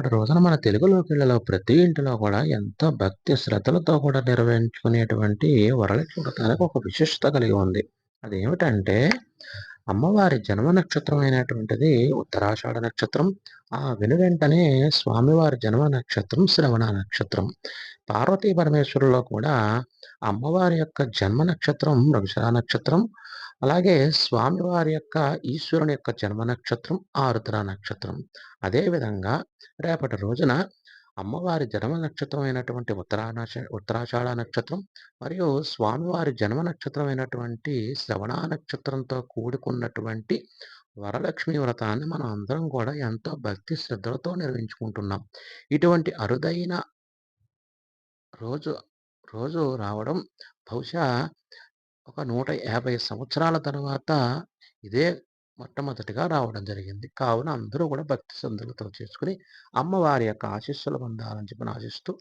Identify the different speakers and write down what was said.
Speaker 1: ఇప్పటి రోజున మన తెలుగులోకి లోకిళ్ళలో ప్రతి ఇంటిలో కూడా ఎంతో భక్తి శ్రద్ధలతో కూడా నిర్వహించుకునేటువంటి వరలక్ష్మి వ్రతానికి ఒక విశిష్టత కలిగి ఉంది. అదేమిటంటే అమ్మవారి జన్మ నక్షత్రం అయినటువంటిది ఉత్తరాషాఢ నక్షత్రం. ఆ వెనువెంటనే స్వామివారి జన్మ నక్షత్రం శ్రవణ నక్షత్రం. పార్వతీ పరమేశ్వరులో కూడా అమ్మవారి యొక్క జన్మ నక్షత్రం మృగశిర నక్షత్రం. అలాగే స్వామివారి యొక్క ఈశ్వరుని యొక్క జన్మ నక్షత్రం ఆరుద్ర నక్షత్రం. అదేవిధంగా రేపటి రోజున అమ్మవారి జన్మ నక్షత్రం అయినటువంటి ఉత్తరానక్ష ఉత్తరాషాఢ నక్షత్రం మరియు స్వామివారి జన్మ నక్షత్రం అయినటువంటి శ్రవణ నక్షత్రంతో కూడుకున్నటువంటి వరలక్ష్మి వ్రతాన్ని మనం అందరం కూడా ఎంతో భక్తి శ్రద్ధలతో నిర్వహించుకుంటున్నాం. ఇటువంటి అరుదైన రోజు రోజు రావడం బహుశా ఒక 150 సంవత్సరాల తర్వాత ఇదే మొట్టమొదటిగా రావడం జరిగింది. కావున అందరూ కూడా భక్తి సందులతో చేసుకొని అమ్మవారి యొక్క ఆశీస్సులు పొందాలని చెప్పి ఆశిస్తూ